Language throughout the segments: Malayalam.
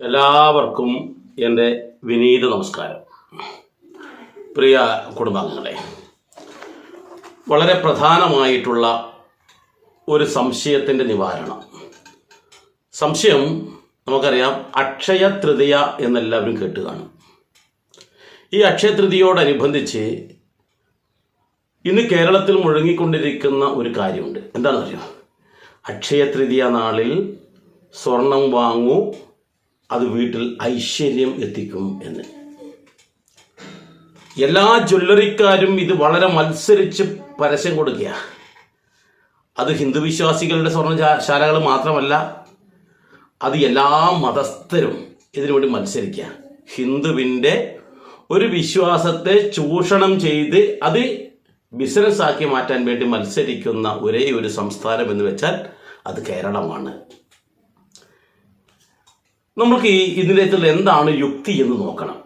എല്ലാവർക്കും എന്റെ വിനീത നമസ്കാരം. പ്രിയ കുടുംബാംഗങ്ങളെ വളരെ പ്രധാനമായിട്ടുള്ള ഒരു സംശയത്തിന്റെ നിവാരണം. സംശയം നമുക്കറിയാം അക്ഷയ തൃതീയ എന്നെല്ലാവരും കേട്ട് കാണും ഈ അക്ഷയ തൃതീയോടനുബന്ധിച്ച് ഇന്ന് കേരളത്തിൽ മുഴങ്ങിക്കൊണ്ടിരിക്കുന്ന ഒരു കാര്യമുണ്ട്. എന്താണെന്നറിയോ? അക്ഷയ തൃതീയ നാളിൽ സ്വർണം വാങ്ങൂ അത് വീട്ടിൽ ഐശ്വര്യം എത്തിക്കും എന്ന്. എല്ലാ ജ്വല്ലറിക്കാരും ഇത് വളരെ മത്സരിച്ച് പരസ്യം കൊടുക്കുക. അത് ഹിന്ദു വിശ്വാസികളുടെ സ്വർണശാലകൾ മാത്രമല്ല അത് എല്ലാ മതസ്ഥരും ഇതിനു വേണ്ടി മത്സരിക്കുക. ഹിന്ദുവിന്റെ ഒരു വിശ്വാസത്തെ ചൂഷണം ചെയ്ത് അത് ബിസിനസ്സാക്കി മാറ്റാൻ വേണ്ടി മത്സരിക്കുന്ന ഒരേ ഒരു സംസ്ഥാനം എന്ന് വെച്ചാൽ അത് കേരളമാണ്. നമുക്ക് ഈ ഇതിനകത്തിൽ എന്താണ് യുക്തി എന്ന് നോക്കണം.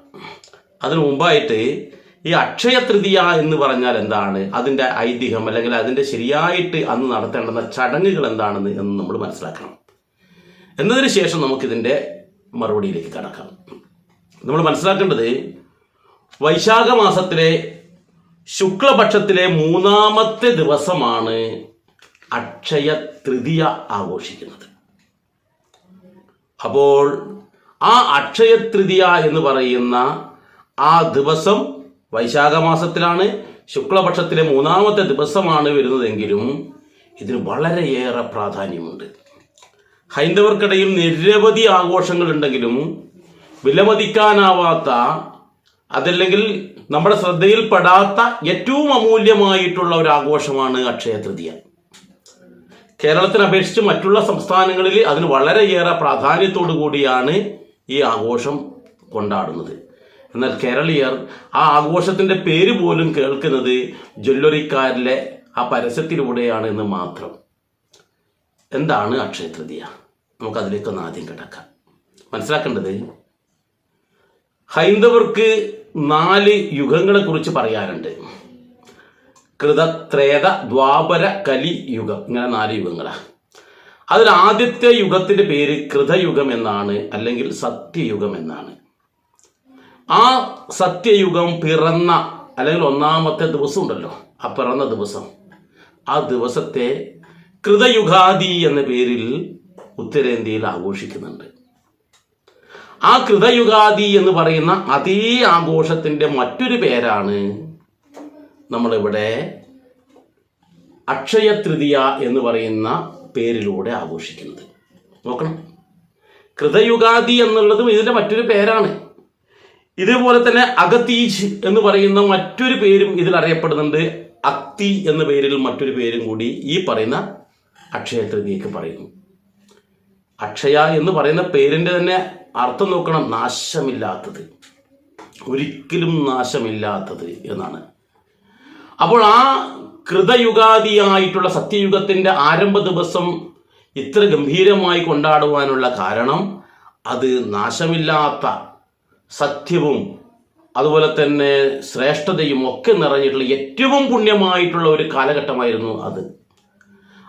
അതിനു മുമ്പായിട്ട് ഈ അക്ഷയ തൃതീയ എന്ന് പറഞ്ഞാൽ എന്താണ്? അതിന്റെ ഐതിഹ്യം അല്ലെങ്കിൽ അതിന്റെ ശരിയായിട്ട് അന്ന് നടത്തേണ്ടുന്ന ചടങ്ങുകൾ എന്താണെന്ന് എന്ന് നമ്മൾ മനസ്സിലാക്കണം. എന്നതിന് ശേഷം നമുക്കിതിന്റെ മറുപടിയിലേക്ക് കടക്കാം. നമ്മൾ മനസ്സിലാക്കേണ്ടത് വൈശാഖ മാസത്തിലെ ശുക്ലപക്ഷത്തിലെ മൂന്നാമത്തെ ദിവസമാണ് അക്ഷയ തൃതീയ ആഘോഷിക്കുന്നത്. അപ്പോൾ ആ അക്ഷയ തൃതീയ എന്ന് പറയുന്ന ആ ദിവസം വൈശാഖ മാസത്തിലാണ് ശുക്ലപക്ഷത്തിലെ മൂന്നാമത്തെ ദിവസമാണ് വരുന്നതെങ്കിലും ഇതിന് വളരെയേറെ പ്രാധാന്യമുണ്ട്. ഹൈന്ദവർക്കിടയിൽ നിരവധി ആഘോഷങ്ങൾ ഉണ്ടെങ്കിലും വിലമതിക്കാനാവാത്ത അതല്ലെങ്കിൽ നമ്മുടെ ശ്രദ്ധയിൽപ്പെടാത്ത ഏറ്റവും അമൂല്യമായിട്ടുള്ള ഒരു ആഘോഷമാണ് അക്ഷയ തൃതീയ കേരളത്തിനെ അപേക്ഷിച്ച് മറ്റുള്ള സംസ്ഥാനങ്ങളിൽ അതിന് വളരെയേറെ പ്രാധാന്യത്തോടു കൂടിയാണ് ഈ ആഘോഷം കൊണ്ടാടുന്നത്. എന്നാൽ കേരളീയർ ആ ആഘോഷത്തിന്റെ പേര് പോലും കേൾക്കുന്നത് ജ്വല്ലറിക്കാരിലെ ആ പരസ്യത്തിലൂടെയാണ് എന്ന് മാത്രം. എന്താണ് അക്ഷയ തൃതീയ നമുക്കതിലേക്കൊന്ന് ആദ്യം കിടക്കാം. മനസ്സിലാക്കേണ്ടത് ഹൈന്ദവർക്ക് നാല് യുഗങ്ങളെ കുറിച്ച് പറയാറുണ്ട് കൃതത്രേത ദ്വാപര കലി യുഗം. ഇങ്ങനെ നാല് യുഗങ്ങളാണ് അതിൽ ആദ്യത്തെ യുഗത്തിന്റെ പേര് കൃതയുഗം എന്നാണ് അല്ലെങ്കിൽ സത്യയുഗം എന്നാണ്. ആ സത്യയുഗം പിറന്ന അല്ലെങ്കിൽ ഒന്നാമത്തെ ദിവസം ഉണ്ടല്ലോ ആ പിറന്ന ദിവസം. ആ ദിവസത്തെ കൃതയുഗാദി എന്ന പേരിൽ ഉത്തരേന്ത്യയിൽ ആഘോഷിക്കുന്നുണ്ട്. ആ കൃതയുഗാദി എന്ന് പറയുന്ന അതേ ആഘോഷത്തിന്റെ മറ്റൊരു പേരാണ് നമ്മളിവിടെ അക്ഷയ തൃതീയ എന്ന് പറയുന്ന പേരിലൂടെ ആഘോഷിക്കുന്നത്. നോക്കണം. കൃതയുഗാദി എന്നുള്ളതും ഇതിന്റെ മറ്റൊരു പേരാണ്. ഇതേപോലെ തന്നെ അഗതീജ് എന്ന് പറയുന്ന മറ്റൊരു പേരും ഇതിൽ അറിയപ്പെടുന്നുണ്ട്. അക്തി എന്ന പേരിൽ മറ്റൊരു പേരും കൂടി ഈ പറയുന്ന അക്ഷയ തൃതീയക്ക് പറയുന്നു. അക്ഷയ എന്ന് പറയുന്ന പേരിന്റെ തന്നെ അർത്ഥം നോക്കണം. നാശമില്ലാത്തത്. ഒരിക്കലും നാശമില്ലാത്തത് എന്നാണ്. അപ്പോൾ ആ കൃതയുഗാദിയായിട്ടുള്ള സത്യയുഗത്തിന്റെ ആരംഭ ദിവസം ഇത്ര ഗംഭീരമായി കൊണ്ടാടുവാനുള്ള കാരണം അത് നാശമില്ലാത്ത സത്യവും അതുപോലെ തന്നെ ശ്രേഷ്ഠതയും ഒക്കെ നിറഞ്ഞിട്ടുള്ള ഏറ്റവും പുണ്യമായിട്ടുള്ള ഒരു കാലഘട്ടമായിരുന്നു അത്.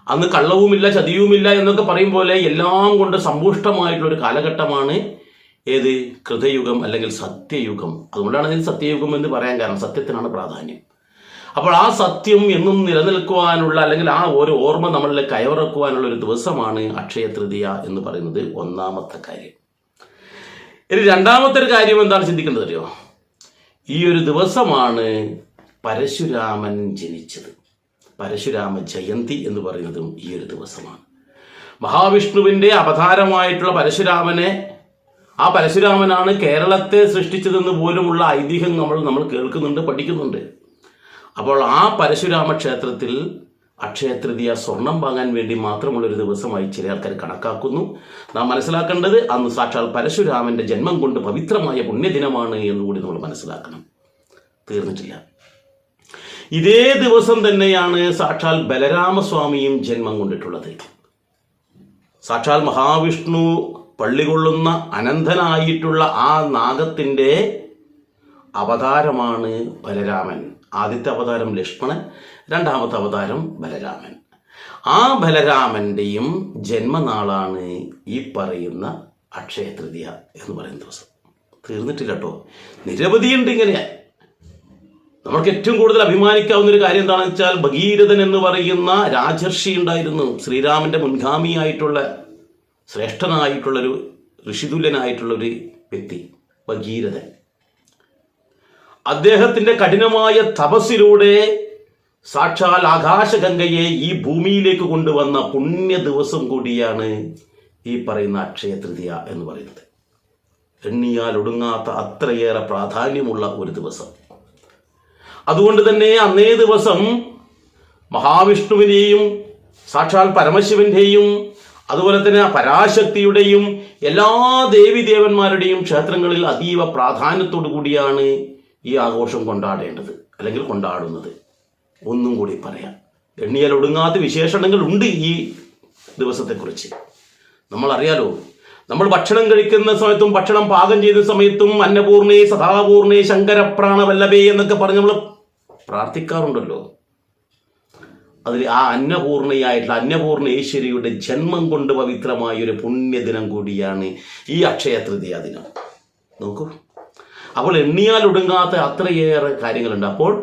അന്ന് കള്ളവുമില്ല ചതിയുമില്ല എന്നൊക്കെ പറയും പോലെ എല്ലാം കൊണ്ട് സമ്പുഷ്ടമായിട്ടുള്ള ഒരു കാലഘട്ടമാണ് ഏത്? കൃതയുഗം അല്ലെങ്കിൽ സത്യയുഗം. അതുകൊണ്ടാണ് ഇതിന് സത്യയുഗം എന്ന് പറയാൻ കാരണം. സത്യത്തിനാണ് പ്രാധാന്യം. അപ്പോൾ ആ സത്യം എന്നും നിലനിൽക്കുവാനുള്ള അല്ലെങ്കിൽ ആ ഒരു ഓർമ്മ നമ്മളിൽ കയറക്കുവാനുള്ള ഒരു ദിവസമാണ് അക്ഷയ തൃതീയ എന്ന് പറയുന്നത് ഒന്നാമത്തെ കാര്യം. ഇനി രണ്ടാമത്തെ ഒരു കാര്യം എന്താണ് ചിന്തിക്കേണ്ടത് അറിയോ? ഈ ഒരു ദിവസമാണ് പരശുരാമൻ ജനിച്ചത്. പരശുരാമ ജയന്തി എന്ന് പറയുന്നതും ഈ ഒരു ദിവസമാണ്. മഹാവിഷ്ണുവിന്റെ അവതാരമായിട്ടുള്ള പരശുരാമനെ ആ പരശുരാമനാണ് കേരളത്തെ സൃഷ്ടിച്ചതെന്ന് പോലുമുള്ള ഐതിഹ്യം നമ്മൾ നമ്മൾ കേൾക്കുന്നുണ്ട് പഠിക്കുന്നുണ്ട്. അപ്പോൾ ആ പരശുരാമ ക്ഷേത്രത്തിൽ അക്ഷയതൃതിയ സ്വർണം വാങ്ങാൻ വേണ്ടി മാത്രമുള്ള മാത്രമുള്ളൊരു ദിവസമായി ചില ആൾക്കാർ കണക്കാക്കുന്നു. നാം മനസ്സിലാക്കേണ്ടത് അന്ന് സാക്ഷാൽ പരശുരാമന്റെ ജന്മം കൊണ്ട് പവിത്രമായ പുണ്യദിനമാണ് എന്നുകൂടി നമ്മൾ മനസ്സിലാക്കണം. തീർന്നിട്ടില്ല. ഇതേ ദിവസം തന്നെയാണ് സാക്ഷാൽ ബലരാമസ്വാമിയും ജന്മം കൊണ്ടിട്ടുള്ളത്. സാക്ഷാൽ മഹാവിഷ്ണു പള്ളികൊള്ളുന്ന അനന്തനായിട്ടുള്ള ആ നാഗത്തിന്റെ അവതാരമാണ് ബലരാമൻ. ആദ്യത്തെ അവതാരം ലക്ഷ്മണൻ രണ്ടാമത്തെ അവതാരം ബലരാമൻ. ആ ബലരാമന്റെയും ജന്മനാളാണ് ഈ പറയുന്ന അക്ഷയ തൃതീയ എന്ന് പറയുന്ന ദിവസം. തീർന്നിട്ടില്ല കേട്ടോ നിരവധിയുണ്ട് ഇങ്ങനെ. നമ്മൾക്ക് ഏറ്റവും കൂടുതൽ അഭിമാനിക്കാവുന്ന ഒരു കാര്യം എന്താണെന്ന് വെച്ചാൽ ഭഗീരഥൻ എന്ന് പറയുന്ന രാജർഷി ഉണ്ടായിരുന്നു. ശ്രീരാമന്റെ മുൻഗാമിയായിട്ടുള്ള ശ്രേഷ്ഠനായിട്ടുള്ളൊരു ഋഷിതുല്യനായിട്ടുള്ളൊരു വ്യക്തി ഭഗീരഥൻ. അദ്ദേഹത്തിന്റെ കഠിനമായ തപസ്സിലൂടെ സാക്ഷാൽ ആകാശഗംഗയെ ഈ ഭൂമിയിലേക്ക് കൊണ്ടുവന്ന പുണ്യ ദിവസം കൂടിയാണ് ഈ പറയുന്ന അക്ഷയ തൃതീയ എന്ന് പറയുന്നത്. എണ്ണിയാൽ ഒടുങ്ങാത്ത അത്രയേറെ പ്രാധാന്യമുള്ള ഒരു ദിവസം. അതുകൊണ്ട് തന്നെ അന്നേ ദിവസം മഹാവിഷ്ണുവിനെയും സാക്ഷാൽ പരമശിവന്റെയും അതുപോലെ തന്നെ പരാശക്തിയുടെയും എല്ലാ ദേവിദേവന്മാരുടെയും ക്ഷേത്രങ്ങളിൽ അതീവ പ്രാധാന്യത്തോടു കൂടിയാണ് ഈ ആഘോഷം കൊണ്ടാടേണ്ടത് അല്ലെങ്കിൽ കൊണ്ടാടുന്നത്. ഒന്നും കൂടി പറയാം. എണ്ണിയാൽ ഒടുങ്ങാത്ത വിശേഷണങ്ങൾ ഉണ്ട് ഈ ദിവസത്തെക്കുറിച്ച്. നമ്മൾ അറിയാലോ നമ്മൾ ഭക്ഷണം കഴിക്കുന്ന സമയത്തും ഭക്ഷണം പാകം ചെയ്യുന്ന സമയത്തും അന്നപൂർണേ സദാപൂർണേ ശങ്കരപ്രാണവല്ലഭേ എന്നൊക്കെ പറഞ്ഞ് നമ്മൾ പ്രാർത്ഥിക്കാറുണ്ടല്ലോ. അതിൽ ആ അന്നപൂർണയായിട്ടുള്ള അന്നപൂർണേശ്വരിയുടെ ജന്മം കൊണ്ട് പവിത്രമായ ഒരു പുണ്യദിനം കൂടിയാണ് ഈ അക്ഷയ തൃതീയ ദിനം. നോക്കൂ. അപ്പോൾ എണ്ണിയാൽ ഒടുങ്ങാത്ത അത്രയേറെ കാര്യങ്ങളുണ്ട്. അപ്പോൾ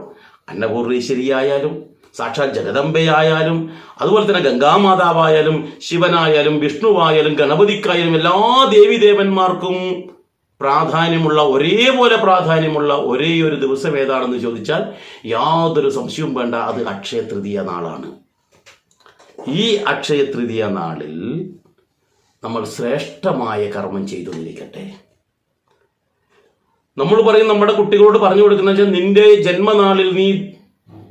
അന്നപൂർണേശ്വരിയായാലും സാക്ഷാൽ ജഗദംബയായാലും അതുപോലെ തന്നെ ഗംഗാമാതാവായാലും ശിവനായാലും വിഷ്ണുവായാലും ഗണപതിക്കായാലും എല്ലാ ദേവിദേവന്മാർക്കും പ്രാധാന്യമുള്ള ഒരേപോലെ പ്രാധാന്യമുള്ള ഒരേ ഒരു ദിവസം ഏതാണെന്ന് ചോദിച്ചാൽ യാതൊരു സംശയവും വേണ്ട അത് അക്ഷയ തൃതീയ നാളാണ്. ഈ അക്ഷയ തൃതീയ നാളിൽ നമ്മൾ ശ്രേഷ്ഠമായ കർമ്മം ചെയ്തുകൊണ്ടിരിക്കട്ടെ. നമ്മൾ പറയും നമ്മുടെ കുട്ടികളോട് പറഞ്ഞു കൊടുക്കുന്ന വെച്ചാൽ നിന്റെ ജന്മനാളിൽ നീ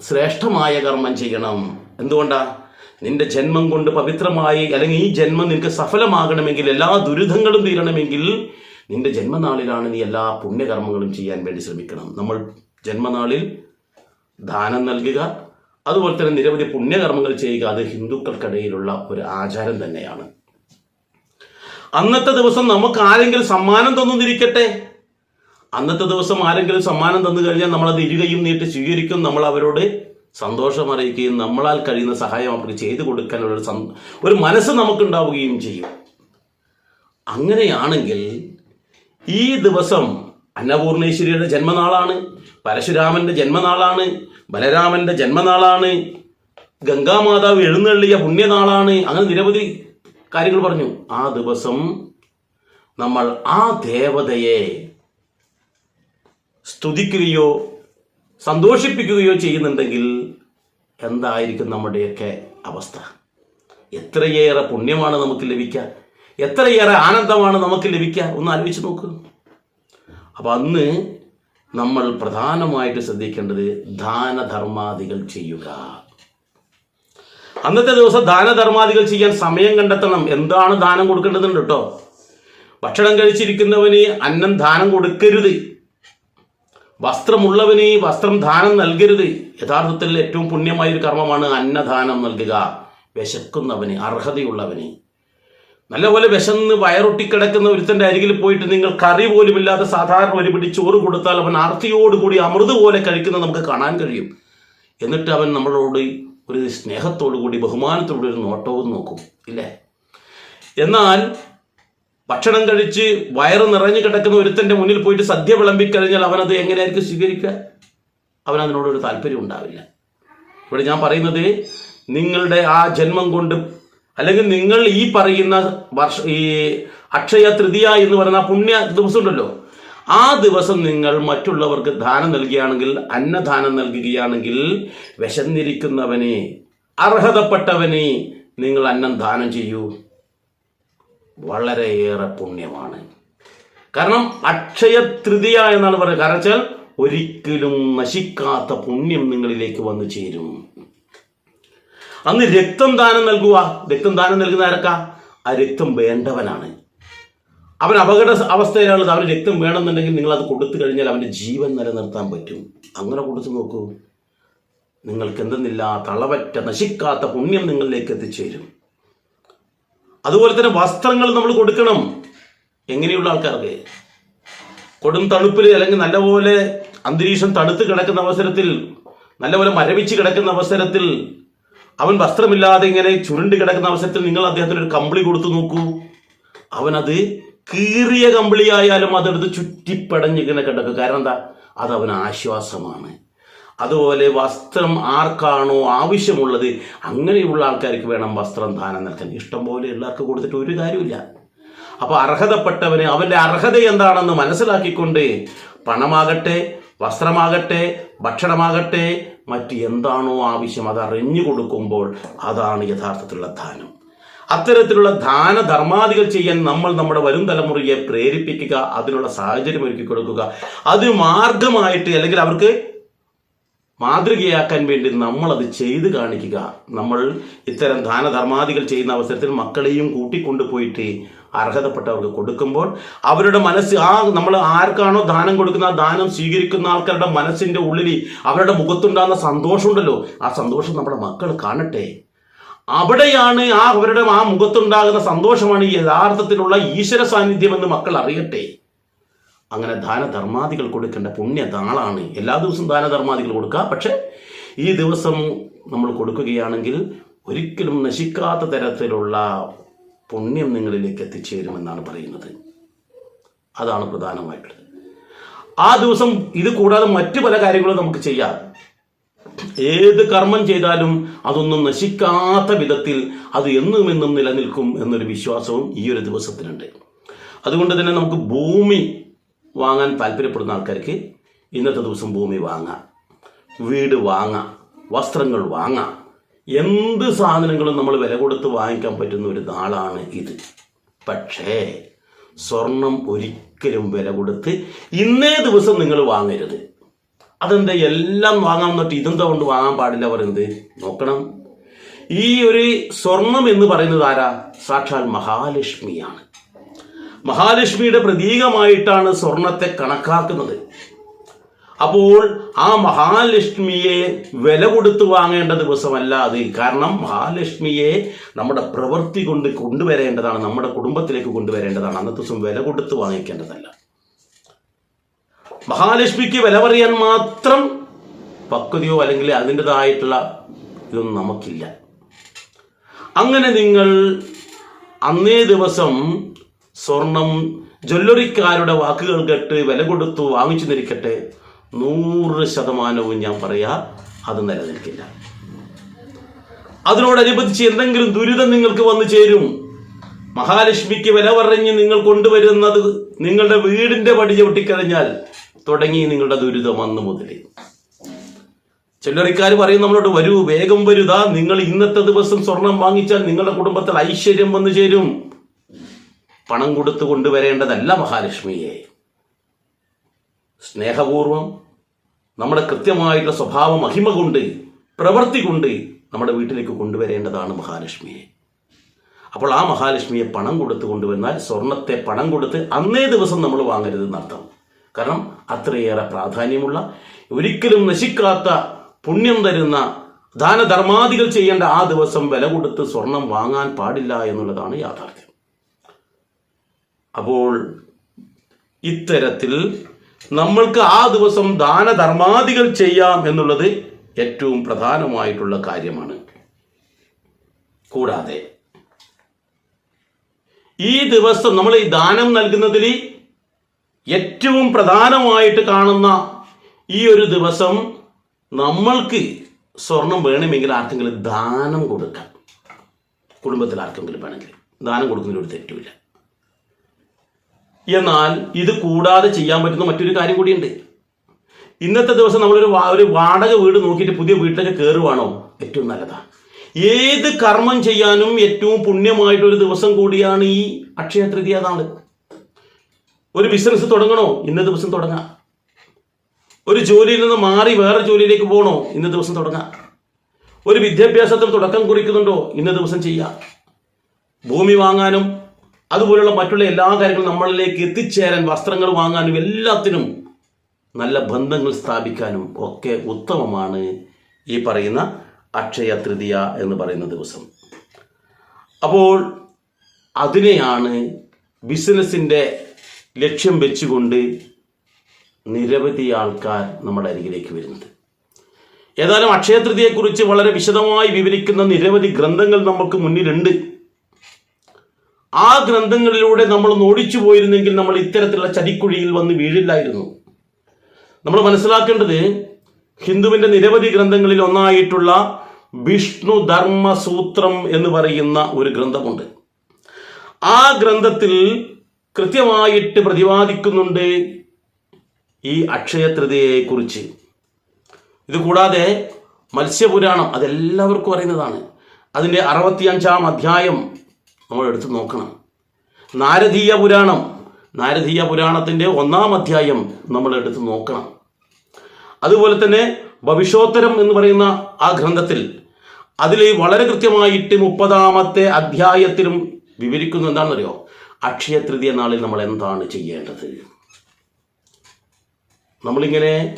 ശ്രേഷ്ഠമായ കർമ്മം ചെയ്യണം. എന്തുകൊണ്ടാ? നിന്റെ ജന്മം കൊണ്ട് പവിത്രമായി അല്ലെങ്കിൽ ഈ ജന്മം നിനക്ക് സഫലമാകണമെങ്കിൽ എല്ലാ ദുരിതങ്ങളും തീരണമെങ്കിൽ നിന്റെ ജന്മനാളിലാണ് നീ എല്ലാ പുണ്യകർമ്മങ്ങളും ചെയ്യാൻ വേണ്ടി ശ്രമിക്കണം. നമ്മൾ ജന്മനാളിൽ ദാനം നൽകുക അതുപോലെ തന്നെ നിരവധി പുണ്യകർമ്മങ്ങൾ ചെയ്യുക അത് ഹിന്ദുക്കൾക്കിടയിലുള്ള ഒരു ആചാരം തന്നെയാണ്. അന്നത്തെ ദിവസം നമുക്ക് ആരെങ്കിലും സമ്മാനം തന്നിരിക്കട്ടെ? അന്നത്തെ ദിവസം ആരെങ്കിലും സമ്മാനം തന്നു കഴിഞ്ഞാൽ നമ്മളത് ഇരുകയും നീട്ടി സ്വീകരിക്കും. നമ്മൾ അവരോട് സന്തോഷം അറിയിക്കുകയും നമ്മളാൽ കഴിയുന്ന സഹായം അവർക്ക് ചെയ്തു കൊടുക്കാനുള്ള ഒരു മനസ്സ് നമുക്കുണ്ടാവുകയും ചെയ്യും. അങ്ങനെയാണെങ്കിൽ ഈ ദിവസം അന്നപൂർണേശ്വരിയുടെ ജന്മനാളാണ് പരശുരാമന്റെ ജന്മനാളാണ് ബലരാമന്റെ ജന്മനാളാണ് ഗംഗാമാതാവ് എഴുന്നള്ളിയ പുണ്യനാളാണ്. അങ്ങനെ നിരവധി കാര്യങ്ങൾ പറഞ്ഞു. ആ ദിവസം നമ്മൾ ആ ദേവതയെ സ്തുതിക്കുകയോ സന്തോഷിപ്പിക്കുകയോ ചെയ്യുന്നുണ്ടെങ്കിൽ എന്തായിരിക്കും നമ്മുടെയൊക്കെ അവസ്ഥ? എത്രയേറെ പുണ്യമാണ് നമുക്ക് ലഭിക്കുക. എത്രയേറെ ആനന്ദമാണ് നമുക്ക് ലഭിക്കുക. ഒന്ന് ആലോചിച്ച് നോക്ക്. അപ്പം അന്ന് നമ്മൾ പ്രധാനമായിട്ട് ശ്രദ്ധിക്കേണ്ടത് ദാനധർമാദികൾ ചെയ്യുക. അന്നത്തെ ദിവസം ദാനധർമാദികൾ ചെയ്യാൻ സമയം കണ്ടെത്തണം. എന്താണ് ദാനം കൊടുക്കേണ്ടതുണ്ട് കേട്ടോ? ഭക്ഷണം കഴിച്ചിരിക്കുന്നവന് അന്നം ദാനം കൊടുക്കരുത്. വസ്ത്രമുള്ളവന് വസ്ത്രം ദാനം നൽകരുത്. യഥാർത്ഥത്തിൽ ഏറ്റവും പുണ്യമായ ഒരു കർമ്മമാണ് അന്നദാനം നൽകുക. വിശക്കുന്നവന് അർഹതയുള്ളവന്. നല്ലപോലെ വിശന്ന് വയറൊട്ടിക്കിടക്കുന്ന ഒരുത്തന്റെ അരികിൽ പോയിട്ട് നിങ്ങൾ കറി പോലും ഇല്ലാതെ സാധാരണ ഒരു പിടി ചോറ് കൊടുത്താൽ അവൻ ആർത്തിയോടുകൂടി അമൃത് പോലെ കഴിക്കുന്നത് നമുക്ക് കാണാൻ കഴിയും. എന്നിട്ട് അവൻ നമ്മളോട് ഒരു സ്നേഹത്തോടു കൂടി ബഹുമാനത്തോടു ഒരു നോട്ടവും നോക്കും. ഇല്ലേ? എന്നാൽ ഭക്ഷണം കഴിച്ച് വയറ് നിറഞ്ഞു കിടക്കുന്ന ഒരുത്തന്റെ മുന്നിൽ പോയിട്ട് സദ്യ വിളമ്പിക്കഴിഞ്ഞാൽ അവനത് എങ്ങനെയായിരിക്കും സ്വീകരിക്കുക? അവൻ അതിനോടൊരു താല്പര്യം ഉണ്ടാവില്ല. ഇവിടെ ഞാൻ പറയുന്നത് നിങ്ങളുടെ ആ ജന്മം കൊണ്ട് അല്ലെങ്കിൽ നിങ്ങൾ ഈ പറയുന്ന വർഷ ഈ അക്ഷയ തൃതീയ എന്ന് പറയുന്ന പുണ്യ ദിവസം ഉണ്ടല്ലോ ആ ദിവസം നിങ്ങൾ മറ്റുള്ളവർക്ക് ദാനം നൽകുകയാണെങ്കിൽ അന്നദാനം നൽകുകയാണെങ്കിൽ വിശന്നിരിക്കുന്നവനെ അർഹതപ്പെട്ടവനെ നിങ്ങൾ അന്നം ദാനം ചെയ്യൂ. വളരെയേറെ പുണ്യമാണ്. കാരണം അക്ഷയ തൃതീയ എന്നാണ് പറയുന്നത് കാരണം വെച്ചാൽ ഒരിക്കലും നശിക്കാത്ത പുണ്യം നിങ്ങളിലേക്ക് വന്നു ചേരും. അന്ന് രക്തം ദാനം നൽകുക രക്തം ദാനം നൽകുന്ന ആരൊക്കെ? ആ രക്തം വേണ്ടവനാണ്. അവൻ അപകട അവസ്ഥയിലാണുള്ളത്. അവന് രക്തം വേണമെന്നുണ്ടെങ്കിൽ നിങ്ങൾ അത് കൊടുത്തു കഴിഞ്ഞാൽ അവന്റെ ജീവൻ നിലനിർത്താൻ പറ്റും. അങ്ങനെ കൊടുത്തു നോക്കൂ. നിങ്ങൾക്ക് എന്തെന്നില്ല തളവറ്റ നശിക്കാത്ത പുണ്യം നിങ്ങളിലേക്ക് എത്തിച്ചേരും. അതുപോലെ തന്നെ വസ്ത്രങ്ങൾ നമ്മൾ കൊടുക്കണം. എങ്ങനെയുള്ള ആൾക്കാർക്ക്? കൊടും തണുപ്പിൽ അല്ലെങ്കിൽ നല്ലപോലെ അന്തരീക്ഷം തണുത്ത് കിടക്കുന്ന അവസരത്തിൽ നല്ലപോലെ മരവിച്ച് കിടക്കുന്ന അവസരത്തിൽ അവൻ വസ്ത്രമില്ലാതെ ഇങ്ങനെ ചുരുണ്ട് കിടക്കുന്ന അവസരത്തിൽ നിങ്ങൾ അദ്ദേഹത്തിന് ഒരു കമ്പിളി കൊടുത്തു നോക്കൂ. അവനത് കീറിയ കമ്പിളിയായാലും അതെടുത്ത് ചുറ്റിപ്പടഞ്ഞിങ്ങനെ കിടക്കും. കാരണം എന്താ? അത് അവന് ആശ്വാസമാണ്. അതുപോലെ വസ്ത്രം ആർക്കാണോ ആവശ്യമുള്ളത് അങ്ങനെയുള്ള ആൾക്കാർക്ക് വേണം വസ്ത്രം ദാനം നൽകാൻ. ഇഷ്ടം പോലെ എല്ലാവർക്കും കൊടുത്തിട്ട് ഒരു കാര്യമില്ല അപ്പോൾ അർഹതപ്പെട്ടവന് അവന്റെ അർഹത എന്താണെന്ന് മനസ്സിലാക്കിക്കൊണ്ട് പണമാകട്ടെ വസ്ത്രമാകട്ടെ ഭക്ഷണമാകട്ടെ മറ്റ് എന്താണോ ആവശ്യം അത് അറിഞ്ഞു കൊടുക്കുമ്പോൾ അതാണ് യഥാർത്ഥത്തിലുള്ള ദാനം. അത്തരത്തിലുള്ള ദാന ധർമാദികൾ ചെയ്യാൻ നമ്മൾ നമ്മുടെ വരും തലമുറയെ പ്രേരിപ്പിക്കുക അതിനുള്ള സാഹചര്യം ഒരുക്കി കൊടുക്കുക. അത് മാർഗമായിട്ട് അല്ലെങ്കിൽ അവർക്ക് മാതൃകയാക്കാൻ വേണ്ടി നമ്മളത് ചെയ്തു കാണിക്കുക. നമ്മൾ ഇത്തരം ദാനധർമാദികൾ ചെയ്യുന്ന അവസരത്തിൽ മക്കളെയും കൂട്ടിക്കൊണ്ടുപോയിട്ട് അർഹതപ്പെട്ടവർക്ക് കൊടുക്കുമ്പോൾ അവരുടെ മനസ്സ് ആ നമ്മൾ ആർക്കാണോ ദാനം കൊടുക്കുന്ന ആ ദാനം സ്വീകരിക്കുന്ന ആൾക്കാരുടെ മനസ്സിന്റെ ഉള്ളിൽ അവരുടെ മുഖത്തുണ്ടാകുന്ന സന്തോഷമുണ്ടല്ലോ. ആ സന്തോഷം നമ്മുടെ മക്കൾ കാണട്ടെ. അവിടെയാണ് ആ അവരുടെ ആ മുഖത്തുണ്ടാകുന്ന സന്തോഷമാണ് യഥാർത്ഥത്തിലുള്ള ഈശ്വര സാന്നിധ്യമെന്ന് മക്കൾ അറിയട്ടെ. അങ്ങനെ ദാനധർമാദികൾ കൊടുക്കേണ്ട പുണ്യനാളാണ് എല്ലാ ദിവസവും ദാനധർമാദികൾ കൊടുക്കുക. പക്ഷേ ഈ ദിവസം നമ്മൾ കൊടുക്കുകയാണെങ്കിൽ ഒരിക്കലും നശിക്കാത്ത തരത്തിലുള്ള പുണ്യം നിങ്ങളിലേക്ക് എത്തിച്ചേരുമെന്നാണ് പറയുന്നത്. അതാണ് പ്രധാനമായിട്ടുള്ളത്. ആ ദിവസം ഇത് കൂടാതെ മറ്റു പല കാര്യങ്ങളും നമുക്ക് ചെയ്യാം. ഏത് കർമ്മം ചെയ്താലും അതൊന്നും നശിക്കാത്ത വിധത്തിൽ അത് എന്നും എന്നും നിലനിൽക്കും എന്നൊരു വിശ്വാസവും ഈ ഒരു ദിവസത്തിനുണ്ട്. അതുകൊണ്ട് തന്നെ നമുക്ക് ഭൂമി വാങ്ങാൻ താല്പര്യപ്പെടുന്ന ആൾക്കാർക്ക് ഇന്നത്തെ ദിവസം ഭൂമി വാങ്ങാം. വീട് വാങ്ങാം. വസ്ത്രങ്ങൾ വാങ്ങാം. എന്ത് സാധനങ്ങളും നമ്മൾ വില കൊടുത്ത് വാങ്ങിക്കാൻ പറ്റുന്ന ഒരു നാളാണ് ഇത്. പക്ഷേ സ്വർണം ഒരിക്കലും വില കൊടുത്ത് ഇന്നേ ദിവസം നിങ്ങൾ വാങ്ങരുത്. അതെന്താ എല്ലാം വാങ്ങാൻ എന്നിട്ട് ഇതെന്താ കൊണ്ട് വാങ്ങാൻ പാടില്ല പറയുന്നത്? നോക്കണം. ഈ ഒരു സ്വർണം എന്ന് പറയുന്നത് ആരാ? സാക്ഷാൽ മഹാലക്ഷ്മിയാണ്. മഹാലക്ഷ്മിയുടെ പ്രതീകമായിട്ടാണ് സ്വർണത്തെ കണക്കാക്കുന്നത്. അപ്പോൾ ആ മഹാലക്ഷ്മിയെ വില കൊടുത്ത് വാങ്ങേണ്ട ദിവസമല്ല അത് കാരണം മഹാലക്ഷ്മിയെ നമ്മുടെ പ്രവൃത്തി കൊണ്ട് കൊണ്ടുവരേണ്ടതാണ് നമ്മുടെ കുടുംബത്തിലേക്ക് കൊണ്ടുവരേണ്ടതാണ്. അന്നത്തെ ദിവസം വില കൊടുത്ത് വാങ്ങിക്കേണ്ടതല്ല. മഹാലക്ഷ്മിക്ക് വില പറയാൻ മാത്രം പക്വതയോ അല്ലെങ്കിൽ അതിന്റെതായിട്ടുള്ള ഇതൊന്നും നമുക്കില്ല. അങ്ങനെ നിങ്ങൾ അന്നേ ദിവസം സ്വർണം ജ്വല്ലറിക്കാരുടെ വാക്കുകൾ കേട്ട് വില കൊടുത്തു വാങ്ങിച്ചു നിൽക്കട്ടെ. നൂറ് ശതമാനവും ഞാൻ പറയാ അത് നിലനിൽക്കില്ല. അതിനോടനുബന്ധിച്ച് എന്തെങ്കിലും ദുരിതം നിങ്ങൾക്ക് വന്നു ചേരും. മഹാലക്ഷ്മിക്ക് വില പറഞ്ഞ് നിങ്ങൾ കൊണ്ടുവരുന്നത് നിങ്ങളുടെ വീടിന്റെ പടി ചവിട്ടിക്കഴിഞ്ഞാൽ തുടങ്ങി നിങ്ങളുടെ ദുരിതം അന്ന് മുതൽ ചില്ലറിക്കാർ പറയും നമ്മളോട് വരൂ വേഗം വരുതാ നിങ്ങൾ ഇന്നത്തെ ദിവസം സ്വർണം വാങ്ങിച്ചാൽ നിങ്ങളുടെ കുടുംബത്തിൽ ഐശ്വര്യം വന്നു ചേരും. പണം കൊടുത്തു കൊണ്ടുവരേണ്ടതല്ല മഹാലക്ഷ്മിയെ. സ്നേഹപൂർവം നമ്മുടെ കൃത്യമായിട്ടുള്ള സ്വഭാവം മഹിമ കൊണ്ട് പ്രവൃത്തി കൊണ്ട് നമ്മുടെ വീട്ടിലേക്ക് കൊണ്ടുവരേണ്ടതാണ് മഹാലക്ഷ്മിയെ. അപ്പോൾ ആ മഹാലക്ഷ്മിയെ പണം കൊടുത്തു കൊണ്ടുവന്നാൽ സ്വർണത്തെ പണം കൊടുത്ത് അന്നേ ദിവസം നമ്മൾ വാങ്ങരുതെന്നർത്ഥം കാരണം അത്രയേറെ പ്രാധാന്യമുള്ള ഒരിക്കലും നശിക്കാത്ത പുണ്യം തരുന്ന ദാനധർമാദികൾ ചെയ്യേണ്ട ആ ദിവസം വില കൊടുത്ത് സ്വർണം വാങ്ങാൻ പാടില്ല എന്നുള്ളതാണ് യാഥാർത്ഥ്യം. അപ്പോൾ ഇത്തരത്തിൽ നമ്മൾക്ക് ആ ദിവസം ദാനധർമാദികൾ ചെയ്യാം എന്നുള്ളത് ഏറ്റവും പ്രധാനമായിട്ടുള്ള കാര്യമാണ്. കൂടാതെ ഈ ദിവസം നമ്മൾ ഈ ദാനം നൽകുന്നതിൽ ഏറ്റവും പ്രധാനമായിട്ട് കാണുന്ന ഈ ഒരു ദിവസം നമ്മൾക്ക് സ്വർണം വേണമെങ്കിൽ ആർക്കെങ്കിലും ദാനം കൊടുക്കാം. കുടുംബത്തിൽ ആർക്കെങ്കിലും വേണമെങ്കിൽ ദാനം കൊടുക്കുന്നതിൽ ഒരു തെറ്റുമില്ല. എന്നാൽ ഇത് കൂടാതെ ചെയ്യാൻ പറ്റുന്ന മറ്റൊരു കാര്യം കൂടിയുണ്ട്. ഇന്നത്തെ ദിവസം നമ്മളൊരു ഒരു വാടക വീട് നോക്കിയിട്ട് പുതിയ വീട്ടിലേക്ക് കയറുവാണോ ഏറ്റവും നല്ലതാ. ഏത് കർമ്മം ചെയ്യാനും ഏറ്റവും പുണ്യമായിട്ടൊരു ദിവസം കൂടിയാണ് ഈ അക്ഷയ തൃതീയ നാൾ. ഒരു ബിസിനസ് തുടങ്ങണോ? ഇന്ന ദിവസം തുടങ്ങാം. ഒരു ജോലിയിൽ നിന്ന് മാറി വേറെ ജോലിയിലേക്ക് പോകണോ? ഇന്ന ദിവസം തുടങ്ങാം. ഒരു വിദ്യാഭ്യാസത്തിന് തുടക്കം കുറിക്കുന്നുണ്ടോ? ഇന്ന ദിവസം ചെയ്യാം. ഭൂമി വാങ്ങാനും അതുപോലുള്ള മറ്റുള്ള എല്ലാ കാര്യങ്ങളും നമ്മളിലേക്ക് എത്തിച്ചേരാൻ വസ്ത്രങ്ങൾ വാങ്ങാനും എല്ലാത്തിനും നല്ല ബന്ധങ്ങൾ സ്ഥാപിക്കാനും ഒക്കെ ഉത്തമമാണ് ഈ പറയുന്ന അക്ഷയ തൃതീയ എന്ന് പറയുന്ന ദിവസം. അപ്പോൾ അതിനെയാണ് ബിസിനസ്സിന്റെ ലക്ഷ്യം വെച്ചുകൊണ്ട് നിരവധി ആൾക്കാർ നമ്മുടെ അരികിലേക്ക് വരുന്നത്. ഏതായാലും അക്ഷയ തൃതീയയെക്കുറിച്ച് വളരെ വിശദമായി വിവരിക്കുന്ന നിരവധി ഗ്രന്ഥങ്ങൾ നമുക്ക് മുന്നിലുണ്ട്. ആ ഗ്രന്ഥങ്ങളിലൂടെ നമ്മൾ ഓടിച്ചു പോയിരുന്നെങ്കിൽ നമ്മൾ ഇത്തരത്തിലുള്ള ചതിക്കുഴിയിൽ വന്ന് വീഴില്ലായിരുന്നു. നമ്മൾ മനസ്സിലാക്കേണ്ടത് ഹിന്ദുവിന്റെ നിരവധി ഗ്രന്ഥങ്ങളിൽ ഒന്നായിട്ടുള്ള വിഷ്ണു ധർമ്മ സൂത്രം എന്ന് പറയുന്ന ഒരു ഗ്രന്ഥമുണ്ട്. ആ ഗ്രന്ഥത്തിൽ കൃത്യമായിട്ട് പ്രതിപാദിക്കുന്നുണ്ട് ഈ അക്ഷയ കുറിച്ച് ഇത് കൂടാതെ മത്സ്യപുരാണം അതെല്ലാവർക്കും അറിയുന്നതാണ്. അതിന്റെ അറുപത്തിയഞ്ചാം അധ്യായം നമ്മൾ എടുത്ത് നോക്കണം. നാരദീയ പുരാണം നാരദീയ പുരാണത്തിന്റെ ഒന്നാം അധ്യായം നമ്മൾ എടുത്ത് നോക്കണം. അതുപോലെ തന്നെ ഭവിഷ്യോത്തരം എന്ന് പറയുന്ന ആ ഗ്രന്ഥത്തിൽ അതിൽ വളരെ കൃത്യമായിട്ട് മുപ്പതാമത്തെ അധ്യായത്തിലും വിവരിക്കുന്നു എന്താണെന്നറിയോ? അക്ഷയ തൃതീയ നാളിൽ നമ്മൾ എന്താണ് ചെയ്യേണ്ടത്? നമ്മളിങ്ങനെ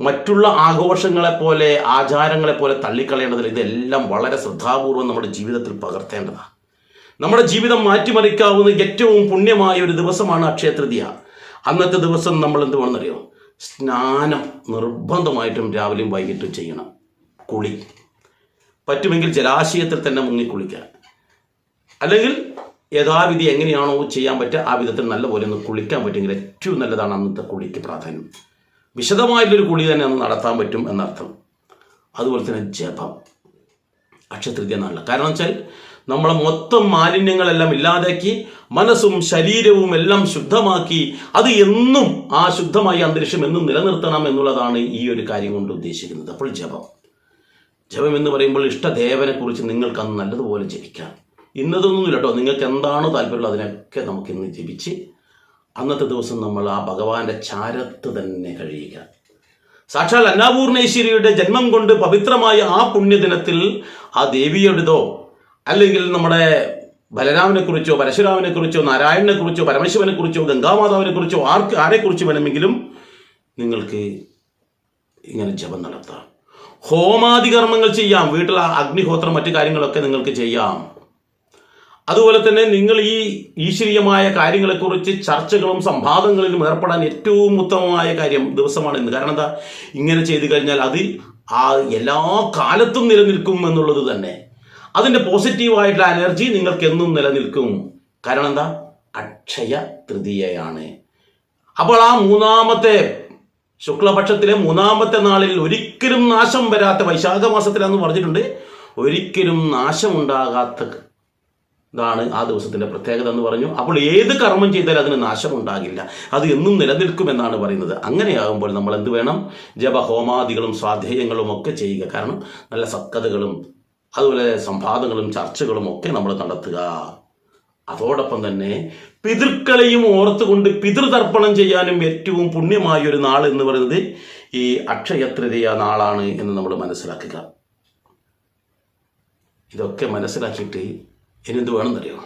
മറ്റുള്ള ആഘോഷങ്ങളെപ്പോലെ ആചാരങ്ങളെപ്പോലെ തള്ളിക്കളയേണ്ടതിൽ ഇതെല്ലാം വളരെ ശ്രദ്ധാപൂർവം നമ്മുടെ ജീവിതത്തിൽ പകർത്തേണ്ടതാണ്. നമ്മുടെ ജീവിതം മാറ്റിമറിക്കാവുന്ന ഏറ്റവും പുണ്യമായ ഒരു ദിവസമാണ് അക്ഷയതൃതിയ. അന്നത്തെ ദിവസം നമ്മൾ എന്ത് വേണമെന്നറിയോ സ്നാനം നിർബന്ധമായിട്ടും രാവിലെയും വൈകിട്ടും ചെയ്യണം. കുളി. പറ്റുമെങ്കിൽ ജലാശയത്തിൽ തന്നെ മുങ്ങി കുളിക്കുക. അല്ലെങ്കിൽ യഥാവിധി എങ്ങനെയാണോ ചെയ്യാൻ പറ്റുക ആ വിധത്തിൽ നല്ലപോലെ ഒന്ന് കുളിക്കാൻ പറ്റുമെങ്കിൽ ഏറ്റവും നല്ലതാണ് അന്നത്തെ കുളിക്ക് പ്രാധാന്യം. വിശദമായിട്ടൊരു കുളി തന്നെ അന്ന് നടത്താൻ പറ്റും എന്നർത്ഥം. അതുപോലെ തന്നെ ജപം. അക്ഷതൃതീയ നാളിൽ കാരണം വെച്ചാൽ നമ്മളെ മൊത്തം മാലിന്യങ്ങളെല്ലാം ഇല്ലാതാക്കി മനസ്സും ശരീരവും എല്ലാം ശുദ്ധമാക്കി അത് എന്നും ആ ശുദ്ധമായ അന്തരീക്ഷം എന്നും നിലനിർത്തണം എന്നുള്ളതാണ് ഈ ഒരു കാര്യം കൊണ്ട് ഉദ്ദേശിക്കുന്നത്. അപ്പോൾ ജപം. ജപം എന്ന് പറയുമ്പോൾ ഇഷ്ടദേവനെ കുറിച്ച് നിങ്ങൾക്ക് അന്ന് നല്ലതുപോലെ ജപിക്കാം. ഇന്നതൊന്നുമില്ല കേട്ടോ. നിങ്ങൾക്ക് എന്താണോ താല്പര്യമുള്ളത് അതിനൊക്കെ നമുക്ക് ഇന്ന് ജപിച്ച് അന്നത്തെ ദിവസം നമ്മൾ ആ ഭഗവാന്റെ ചാരത്ത് തന്നെ കഴിയുക. സാക്ഷാൽ അന്നാപൂർണേശ്വരിയുടെ ജന്മം കൊണ്ട് പവിത്രമായ ആ പുണ്യദിനത്തിൽ ആ ദേവിയുടേതോ അല്ലെങ്കിൽ നമ്മുടെ ബലരാമനെ കുറിച്ചോ പരശുരാമനെ കുറിച്ചോ നാരായണനെ കുറിച്ചോ പരമശിവനെ കുറിച്ചോ ഗംഗാമാതാവിനെ കുറിച്ചോ ആർക്ക് ആരെക്കുറിച്ച് വേണമെങ്കിലും നിങ്ങൾക്ക് ഇങ്ങനെ ജപം നടത്താം. ഹോമാദി കർമ്മങ്ങൾ ചെയ്യാം. വീട്ടിൽ അഗ്നിഹോത്രം മറ്റു കാര്യങ്ങളൊക്കെ നിങ്ങൾക്ക് ചെയ്യാം. അതുപോലെ തന്നെ നിങ്ങൾ ഈ ഈശ്വരീയമായ കാര്യങ്ങളെക്കുറിച്ച് ചർച്ചകളും സംവാദങ്ങളിലും ഏർപ്പെടാൻ ഏറ്റവും ഉത്തമമായ കാര്യം ദിവസമാണ് ഇന്ന്. കാരണം എന്താ? ഇങ്ങനെ ചെയ്തു കഴിഞ്ഞാൽ അത് ആ എല്ലാ കാലത്തും നിലനിൽക്കും എന്നുള്ളത് തന്നെ. അതിന്റെ പോസിറ്റീവായിട്ടുള്ള എനർജി നിങ്ങൾക്ക് എന്നും നിലനിൽക്കും. കാരണം എന്താ? അക്ഷയ തൃതീയയാണ്. അപ്പോൾ ആ മൂന്നാമത്തെ ശുക്ലപക്ഷത്തിലെ മൂന്നാമത്തെ നാളിൽ ഒരിക്കലും നാശം വരാത്ത വൈശാഖ മാസത്തിലാന്ന് പറഞ്ഞിട്ടുണ്ട്. ഒരിക്കലും നാശമുണ്ടാകാത്ത ഇതാണ് ആ ദിവസത്തിന്റെ പ്രത്യേകത എന്ന് പറഞ്ഞു. അപ്പോൾ ഏത് കർമ്മം ചെയ്താലും അതിന് നാശമുണ്ടാകില്ല. അത് എന്നും നിലനിൽക്കുമെന്നാണ് പറയുന്നത്. അങ്ങനെയാകുമ്പോൾ നമ്മൾ എന്ത് വേണം? ജപഹോമാദികളും സ്വാധേയങ്ങളും ഒക്കെ ചെയ്യുക. കാരണം നല്ല സത്കഥകളും അതുപോലെ സംവാദങ്ങളും ചർച്ചകളും ഒക്കെ നമ്മൾ നടത്തുക. അതോടൊപ്പം തന്നെ പിതൃക്കളെയും ഓർത്തുകൊണ്ട് പിതൃതർപ്പണം ചെയ്യാനും ഏറ്റവും പുണ്യമായ ഒരു നാൾ എന്ന് പറയുന്നത് ഈ അക്ഷയത്രിതയ നാളാണ് എന്ന് നമ്മൾ മനസ്സിലാക്കുക. ഇതൊക്കെ മനസ്സിലാക്കിയിട്ട് ഇനി എന്ത് വേണമെന്നറിയോ?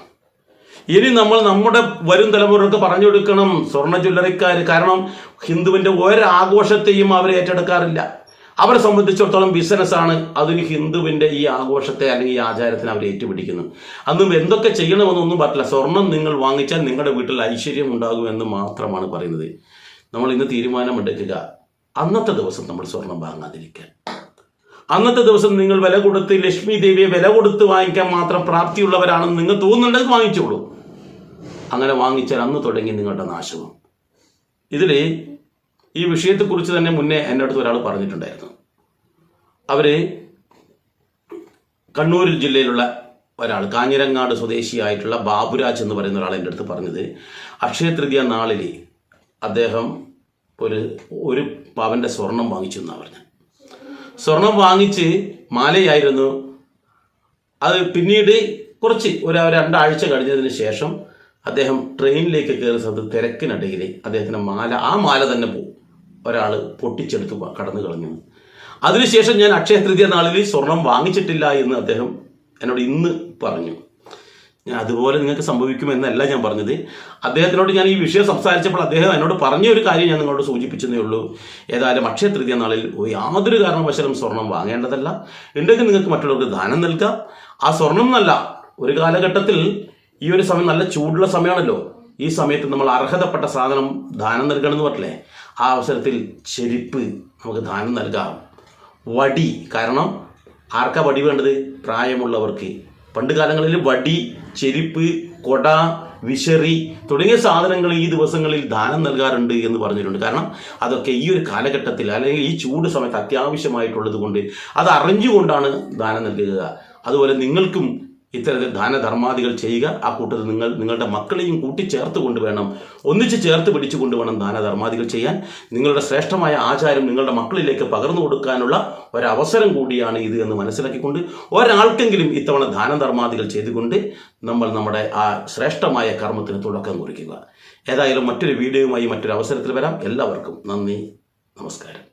ഇനി നമ്മൾ നമ്മുടെ വരും തലമുറകൾക്ക് പറഞ്ഞു കൊടുക്കണം സ്വർണ ജ്വല്ലറിക്കാർ കാരണം ഹിന്ദുവിന്റെ ഒരാഘോഷത്തെയും അവർ ഏറ്റെടുക്കാറില്ല. അവരെ സംബന്ധിച്ചിടത്തോളം ബിസിനസ്സാണ് അതിന് ഹിന്ദുവിന്റെ ഈ ആഘോഷത്തെ അല്ലെങ്കിൽ ഈ ആചാരത്തിന് അവർ ഏറ്റുപിടിക്കുന്നു. അന്ന് എന്തൊക്കെ ചെയ്യണമെന്നൊന്നും പറ്റില്ല. സ്വർണം നിങ്ങൾ വാങ്ങിച്ചാൽ നിങ്ങളുടെ വീട്ടിൽ ഐശ്വര്യം ഉണ്ടാകുമെന്ന് മാത്രമാണ് പറയുന്നത്. നമ്മൾ ഇന്ന് തീരുമാനമെടുക്കുക. അന്നത്തെ ദിവസം നമ്മൾ സ്വർണം വാങ്ങാതിരിക്കാൻ. അന്നത്തെ ദിവസം നിങ്ങൾ വില കൊടുത്ത് ലക്ഷ്മി ദേവിയെ വില കൊടുത്ത് വാങ്ങിക്കാൻ മാത്രം പ്രാപ്തിയുള്ളവരാണെന്ന് നിങ്ങൾ തോന്നുന്നുണ്ടെങ്കിൽ വാങ്ങിച്ചോളൂ. അങ്ങനെ വാങ്ങിച്ചാൽ അന്ന് തുടങ്ങി നിങ്ങളുടെ നാശവും. ഇതിൽ ഈ വിഷയത്തെക്കുറിച്ച് തന്നെ മുന്നേ എന്റെ അടുത്ത് ഒരാൾ പറഞ്ഞിട്ടുണ്ടായിരുന്നു. അവർ കണ്ണൂരിൽ ജില്ലയിലുള്ള ഒരാൾ കാഞ്ഞിരങ്ങാട് സ്വദേശിയായിട്ടുള്ള ബാബുരാജ് എന്ന് പറയുന്ന ഒരാൾ എന്റെ അടുത്ത് പറഞ്ഞത്. അക്ഷയ തൃതീയ നാളിൽ അദ്ദേഹം ഒരു ഒരു പവന്റെ സ്വർണം വാങ്ങിച്ചു എന്നാണ് പറഞ്ഞത്. സ്വർണം വാങ്ങിച്ച് മാലയായിരുന്നു. അത് പിന്നീട് കുറച്ച് ഒരു രണ്ടാഴ്ച കഴിഞ്ഞതിന് ശേഷം അദ്ദേഹം ട്രെയിനിലേക്ക് കയറുന്നത് തിരക്കിനിടയിൽ അദ്ദേഹത്തിന്റെ മാല ആ മാല തന്നെ പോകും ഒരാൾ പൊട്ടിച്ചെടുത്ത് കടന്നു കളഞ്ഞു. അതിനുശേഷം ഞാൻ അക്ഷയ തൃതീയ നാളിൽ സ്വർണം വാങ്ങിച്ചിട്ടില്ല എന്ന് അദ്ദേഹം എന്നോട് ഇന്ന് പറഞ്ഞു. ഞാൻ അതുപോലെ നിങ്ങൾക്ക് സംഭവിക്കുമെന്നല്ല ഞാൻ പറഞ്ഞത്. അദ്ദേഹത്തിനോട് ഞാൻ ഈ വിഷയം സംസാരിച്ചപ്പോൾ അദ്ദേഹം എന്നോട് പറഞ്ഞ ഒരു കാര്യം ഞാൻ നിങ്ങളോട് സൂചിപ്പിച്ചതേ ഉള്ളൂ. ഏതായാലും അക്ഷയ തൃതീയ നാളിൽ യാതൊരു കാരണവശാലും സ്വർണം വാങ്ങേണ്ടതല്ല. ഉണ്ടെങ്കിൽ നിങ്ങൾക്ക് മറ്റുള്ളവർക്ക് ദാനം നൽകാം. ആ സ്വർണം എന്നല്ല ഒരു കാലഘട്ടത്തിൽ ഈ ഒരു സമയം നല്ല ചൂടുള്ള സമയമാണല്ലോ. ഈ സമയത്ത് നമ്മൾ അർഹതപ്പെട്ട സാധനം ദാനം നൽകണം എന്ന് പറഞ്ഞില്ലേ? ആ അവസരത്തിൽ ചെരുപ്പ് നമുക്ക് ദാനം നൽകാം. വടി. കാരണം ആർക്കാ വടി വേണ്ടത്? പ്രായമുള്ളവർക്ക്. പണ്ട് കാലങ്ങളിൽ വടി ചെരിപ്പ് കൊട വിശറി തുടങ്ങിയ സാധനങ്ങൾ ഈ ദിവസങ്ങളിൽ ദാനം നൽകാറുണ്ട് എന്ന് പറഞ്ഞിട്ടുണ്ട്. കാരണം അതൊക്കെ ഈ ഒരു കാലഘട്ടത്തിൽ അല്ലെങ്കിൽ ഈ ചൂട് സമയത്ത് അത്യാവശ്യമായിട്ടുള്ളത് കൊണ്ട് അത് അറിഞ്ഞുകൊണ്ടാണ് ദാനം നൽകുക. അതുപോലെ നിങ്ങൾക്കും ഇത്തരത്തിൽ ദാനധർമാദികൾ ചെയ്യുക ആ കൂട്ടത്തിൽ നിങ്ങൾ നിങ്ങളുടെ മക്കളെയും കൂട്ടിച്ചേർത്ത് കൊണ്ടുവേണം. ഒന്നിച്ച് ചേർത്ത് പിടിച്ചു കൊണ്ടുവേണം ദാനധർമാദികൾ ചെയ്യാൻ. നിങ്ങളുടെ ശ്രേഷ്ഠമായ ആചാരം നിങ്ങളുടെ മക്കളിലേക്ക് പകർന്നു കൊടുക്കാനുള്ള ഒരവസരം കൂടിയാണ് ഇത് എന്ന് മനസ്സിലാക്കിക്കൊണ്ട് ഒരാൾക്കെങ്കിലും ഇത്തവണ ദാനധർമാദികൾ ചെയ്തുകൊണ്ട് നമ്മൾ നമ്മുടെ ആ ശ്രേഷ്ഠമായ കർമ്മത്തിന് തുടക്കം കുറിക്കുക. ഏതായാലും മറ്റൊരു വീഡിയോയുമായി മറ്റൊരു അവസരത്തിൽ വരാം. എല്ലാവർക്കും നന്ദി നമസ്കാരം.